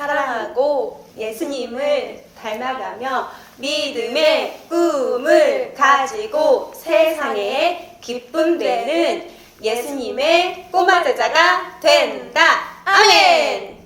사랑하고 예수님을 닮아가며 믿음의 꿈을 가지고 세상에 기쁨 되는 예수님의 꼬마 제자가 된다. 아멘!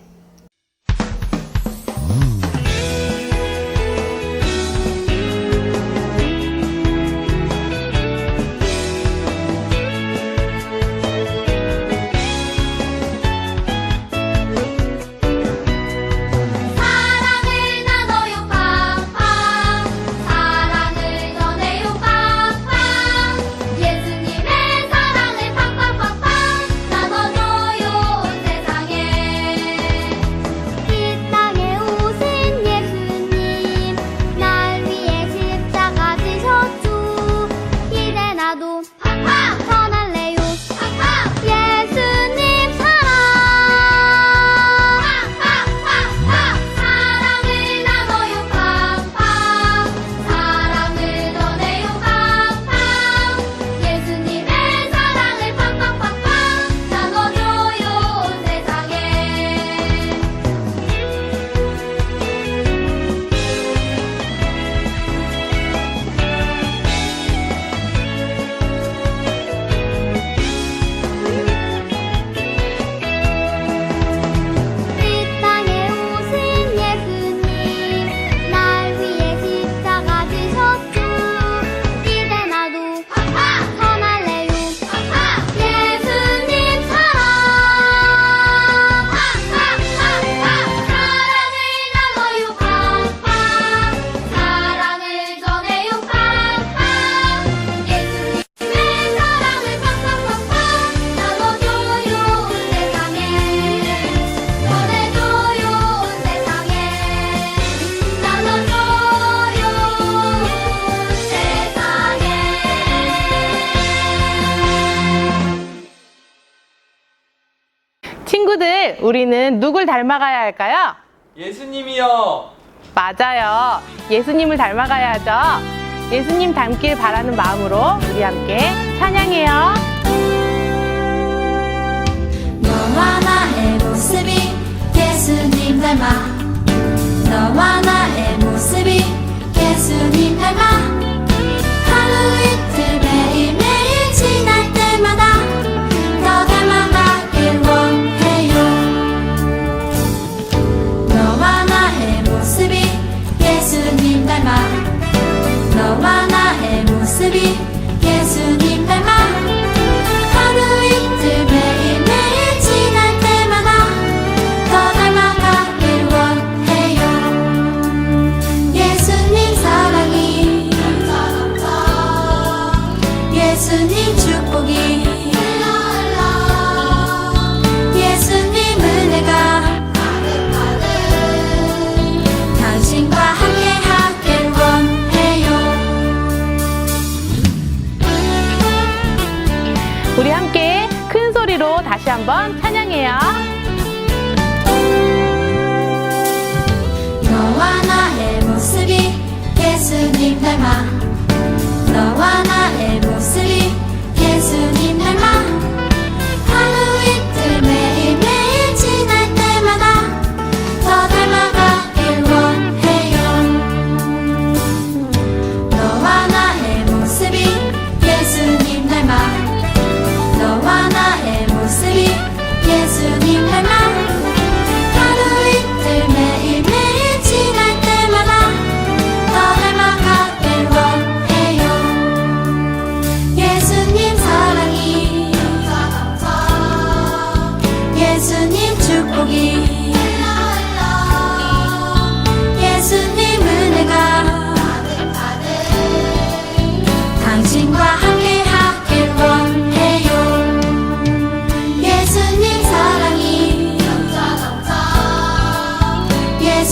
우리는 누굴 닮아가야 할까요? 예수님이요. 맞아요. 예수님을 닮아가야죠. 예수님 닮길 바라는 마음으로 우리 함께 찬양해요. 너와 나의 모습이 예수님 닮아 너와 나의 모습이 예수님 닮아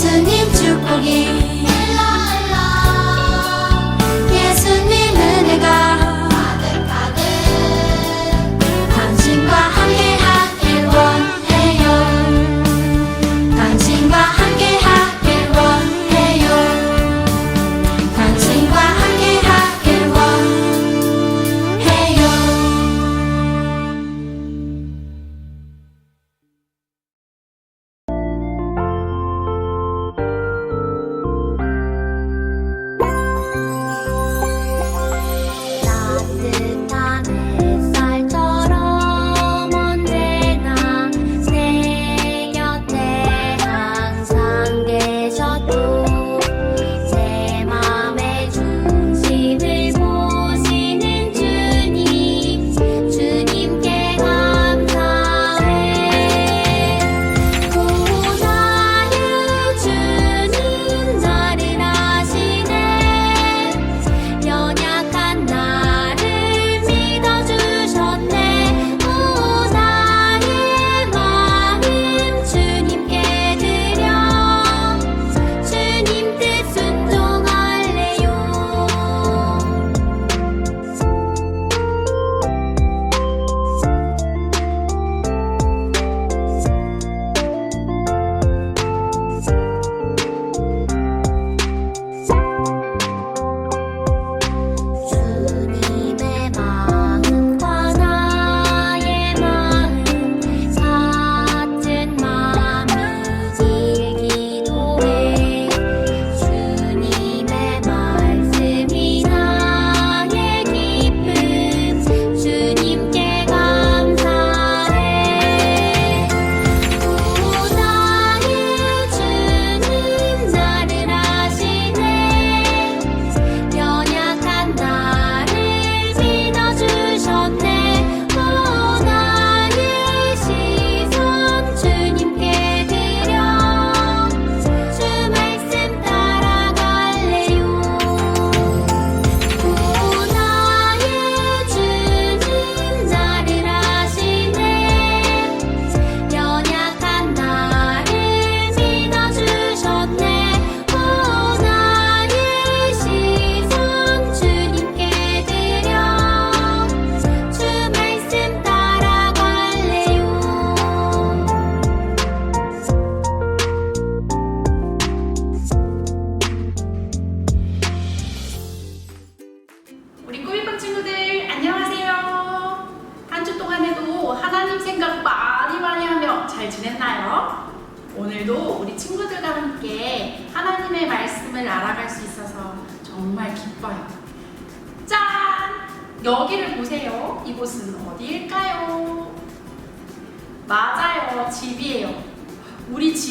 예수님 축복이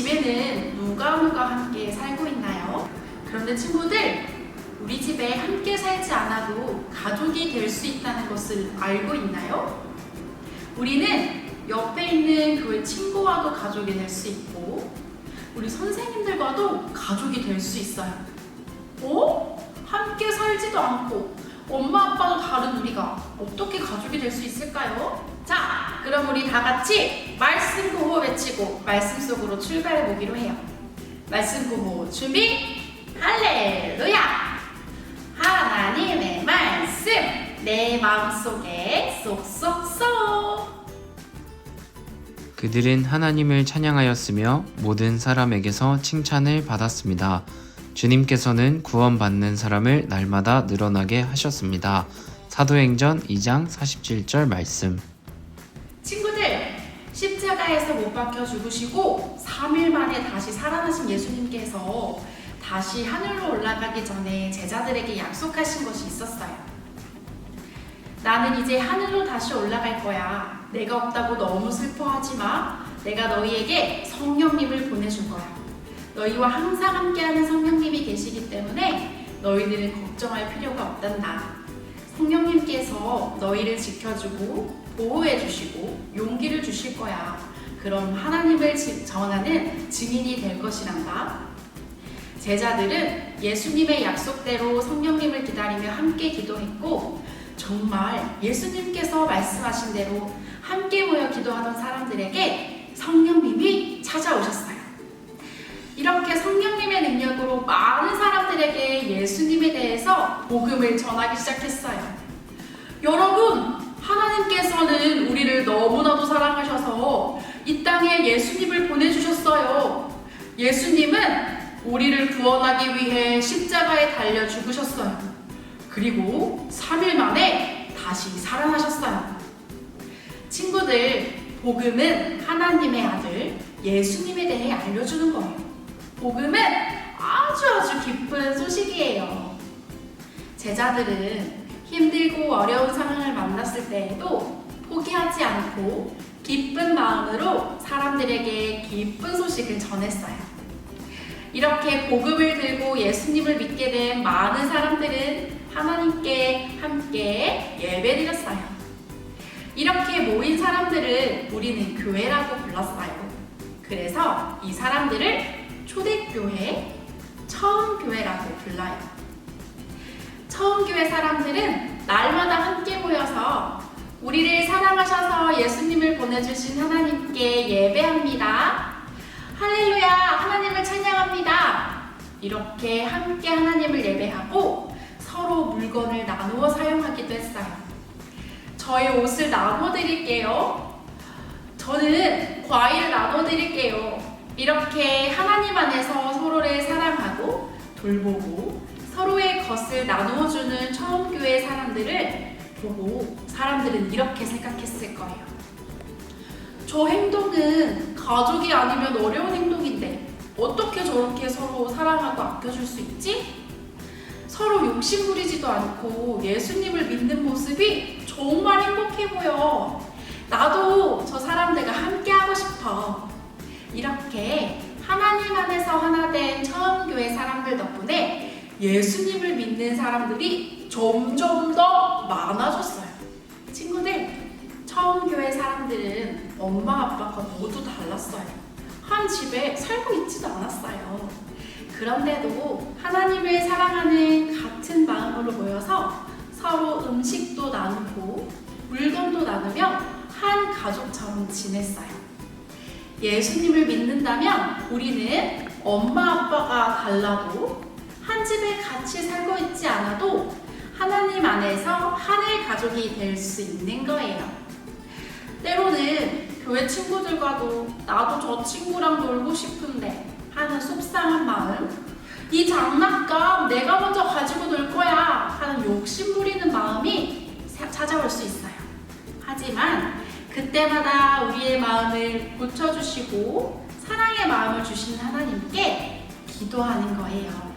집에는 누가 누가 함께 살고 있나요? 그런데 친구들, 우리 집에 함께 살지 않아도 가족이 될 수 있다는 것을 알고 있나요? 우리는 옆에 있는 교회 친구와도 가족이 될 수 있고, 우리 선생님들과도 가족이 될 수 있어요. 어? 함께 살지도 않고, 엄마 아빠도 다른 우리가 어떻게 가족이 될 수 있을까요? 자, 그럼 우리 다 같이 말씀 구호 외치고 말씀 속으로 출발해 보기로 해요. 말씀 구호 준비, 할렐루야! 하나님의 말씀 내 마음속에 쏙쏙쏙 그들은 하나님을 찬양하였으며 모든 사람에게서 칭찬을 받았습니다. 주님께서는 구원받는 사람을 날마다 늘어나게 하셨습니다. 사도행전 2장 47절 말씀. 십자가에서 못 박혀 죽으시고 3일 만에 다시 살아나신 예수님께서 다시 하늘로 올라가기 전에 제자들에게 약속하신 것이 있었어요. 나는 이제 하늘로 다시 올라갈 거야. 내가 없다고 너무 슬퍼하지 마. 내가 너희에게 성령님을 보내줄 거야. 너희와 항상 함께하는 성령님이 계시기 때문에 너희들은 걱정할 필요가 없단다. 성령님께서 너희를 지켜주고 보호해 주시고 용기를 주실 거야. 그럼 하나님을 지- 전하는 증인이 될 것이란다. 제자들은 예수님의 약속대로 성령님을 기다리며 함께 기도했고 정말 예수님께서 말씀하신 대로 함께 모여 기도하던 사람들에게 성령님이 찾아오셨어요. 이렇게 성령님의 능력으로 많은 사람들에게 예수님에 대해서 복음을 전하기 시작했어요. 여러분, 하나님께서는 우리를 너무나도 사랑하셔서 이 땅에 예수님을 보내주셨어요. 예수님은 우리를 구원하기 위해 십자가에 달려 죽으셨어요. 그리고 3일 만에 다시 살아나셨어요. 친구들, 복음은 하나님의 아들 예수님에 대해 알려주는 거예요. 복음은 아주 아주 기쁜 소식이에요. 제자들은 힘들고 어려운 상황을 만났을 때에도 포기하지 않고 기쁜 마음으로 사람들에게 기쁜 소식을 전했어요. 이렇게 복음을 들고 예수님을 믿게 된 많은 사람들은 하나님께 함께 예배드렸어요. 이렇게 모인 사람들을 우리는 교회라고 불렀어요. 그래서 이 사람들을 초대교회, 처음교회라고 불러요. 처음교회 사람들은 날마다 함께 모여서 우리를 사랑하셔서 예수님을 보내주신 하나님께 예배합니다. 할렐루야, 하나님을 찬양합니다. 이렇게 함께 하나님을 예배하고 서로 물건을 나누어 사용하기도 했어요. 저의 옷을 나눠 드릴게요. 저는 과일 나눠 드릴게요. 이렇게 하나님 안에서 서로를 사랑하고 돌보고 서로의 것을 나누어 주는 처음 교회 사람들을 보고 사람들은 이렇게 생각했을 거예요. 저 행동은 가족이 아니면 어려운 행동인데 어떻게 저렇게 서로 사랑하고 아껴줄 수 있지? 서로 욕심 부리지도 않고 예수님을 믿는 모습이 정말 행복해 보여. 나도 저 사람들과 함께 하고 싶어. 이렇게 하나님 안에서 하나 된 처음 교회 사람들 덕분에 예수님을 믿는 사람들이 점점 더 많아졌어요. 친구들, 처음 교회 사람들은 엄마 아빠가 모두 달랐어요. 한 집에 살고 있지도 않았어요. 그런데도 하나님을 사랑하는 같은 마음으로 모여서 서로 음식도 나누고 물건도 나누며 한 가족처럼 지냈어요. 예수님을 믿는다면 우리는 엄마 아빠가 달라도 한 집에 같이 살고 있지 않아도 하나님 안에서 하늘 가족이 될 수 있는 거예요. 때로는 교회 친구들과도 나도 저 친구랑 놀고 싶은데 하는 속상한 마음, 이 장난감 내가 먼저 가지고 놀 거야 하는 욕심 부리는 마음이 사- 찾아올 수 있어요. 하지만 그때마다 우리의 마음을 고쳐주시고 사랑의 마음을 주시는 하나님께 기도하는 거예요.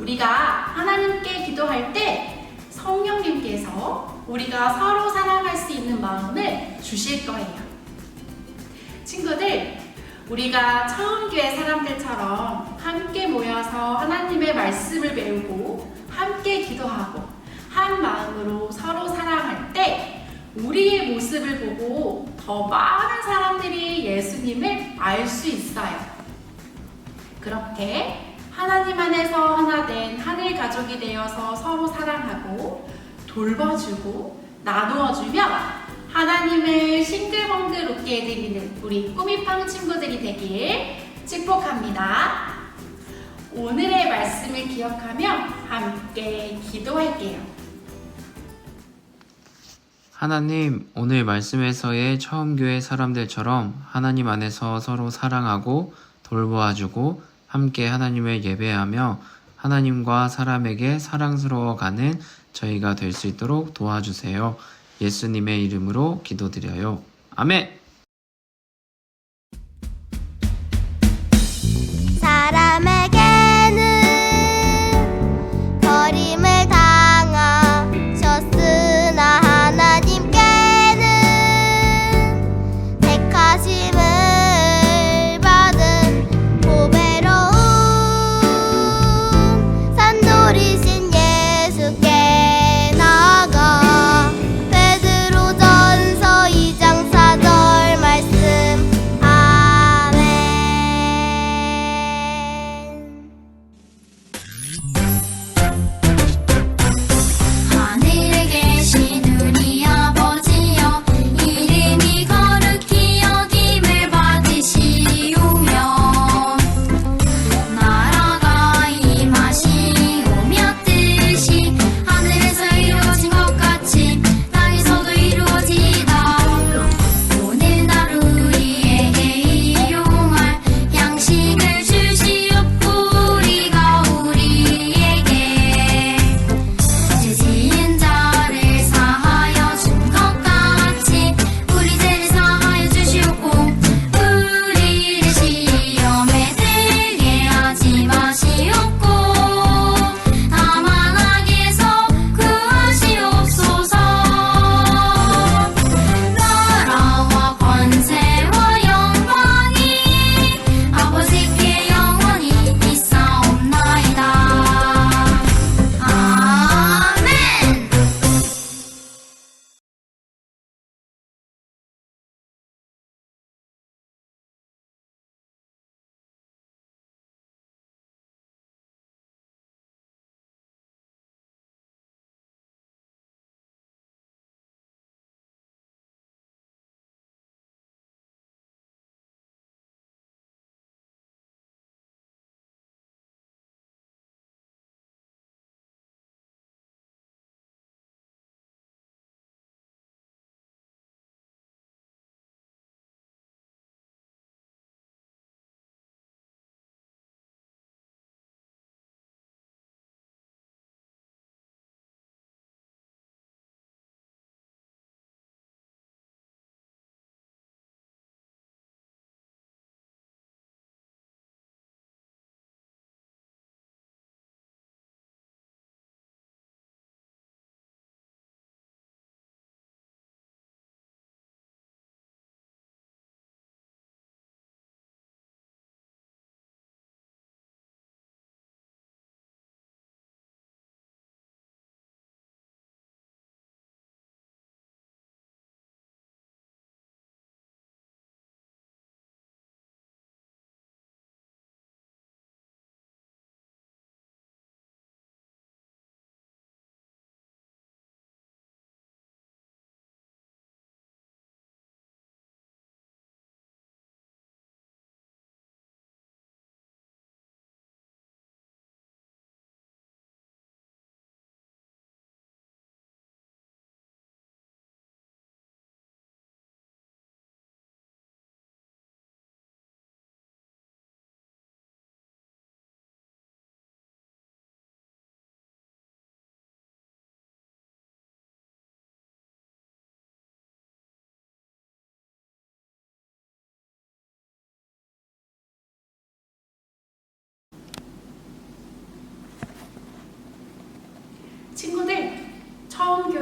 우리가 하나님께 기도할 때 성령님께서 우리가 서로 사랑할 수 있는 마음을 주실 거예요. 친구들, 우리가 처음 교회 사람들처럼 함께 모여서 하나님의 말씀을 배우고 함께 기도하고 한 마음으로 서로 사랑할 때 우리의 모습을 보고 더 많은 사람들이 예수님을 알 수 있어요. 그렇게 하나님 안에서 하나 된 하늘 가족이 되어서 서로 사랑하고 돌봐주고 나누어주며 하나님을 싱글벙글 웃게 해드리는 우리 꾸미팡 친구들이 되길 축복합니다. 오늘의 말씀을 기억하며 함께 기도할게요. 하나님, 오늘 말씀에서의 처음 교회 사람들처럼 하나님 안에서 서로 사랑하고 돌보아주고 함께 하나님을 예배하며 하나님과 사람에게 사랑스러워 가는 저희가 될 수 있도록 도와주세요. 예수님의 이름으로 기도드려요. 아멘!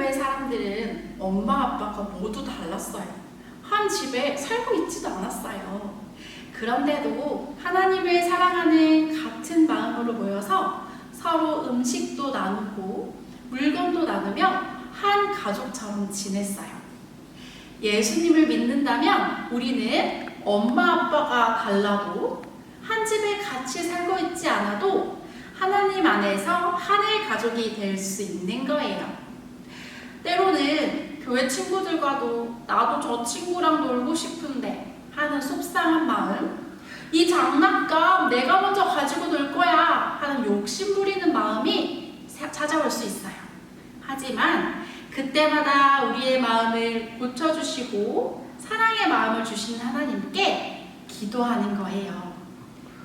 교회 사람들은 엄마 아빠가 모두 달랐어요. 한 집에 살고 있지도 않았어요. 그런데도 하나님을 사랑하는 같은 마음으로 모여서 서로 음식도 나누고 물건도 나누며 한 가족처럼 지냈어요. 예수님을 믿는다면 우리는 엄마 아빠가 달라도 한 집에 같이 살고 있지 않아도 하나님 안에서 하늘 가족이 될 수 있는 거예요. 때로는 교회 친구들과도 나도 저 친구랑 놀고 싶은데 하는 속상한 마음, 이 장난감 내가 먼저 가지고 놀 거야 하는 욕심 부리는 마음이 사- 찾아올 수 있어요. 하지만 그때마다 우리의 마음을 고쳐주시고 사랑의 마음을 주신 하나님께 기도하는 거예요.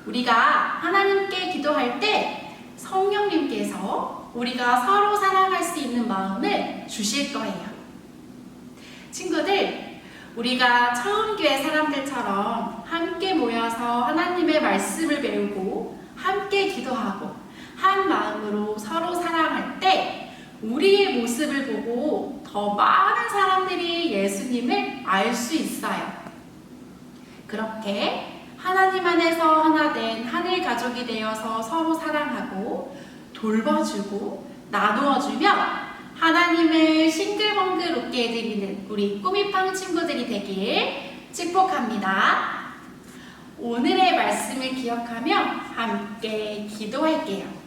우리가 하나님께 기도할 때 성령님께서 우리가 서로 사랑할 수 있는 마음을 주실 거예요. 친구들, 우리가 처음 교회 사람들처럼 함께 모여서 하나님의 말씀을 배우고 함께 기도하고 한 마음으로 서로 사랑할 때 우리의 모습을 보고 더 많은 사람들이 예수님을 알 수 있어요. 그렇게 하나님 안에서 하나 된 하늘 가족이 되어서 서로 사랑하고 돌봐주고 나누어주며 하나님을 싱글벙글 웃게 해드리는 우리 꾸미팡 친구들이 되길 축복합니다. 오늘의 말씀을 기억하며 함께 기도할게요.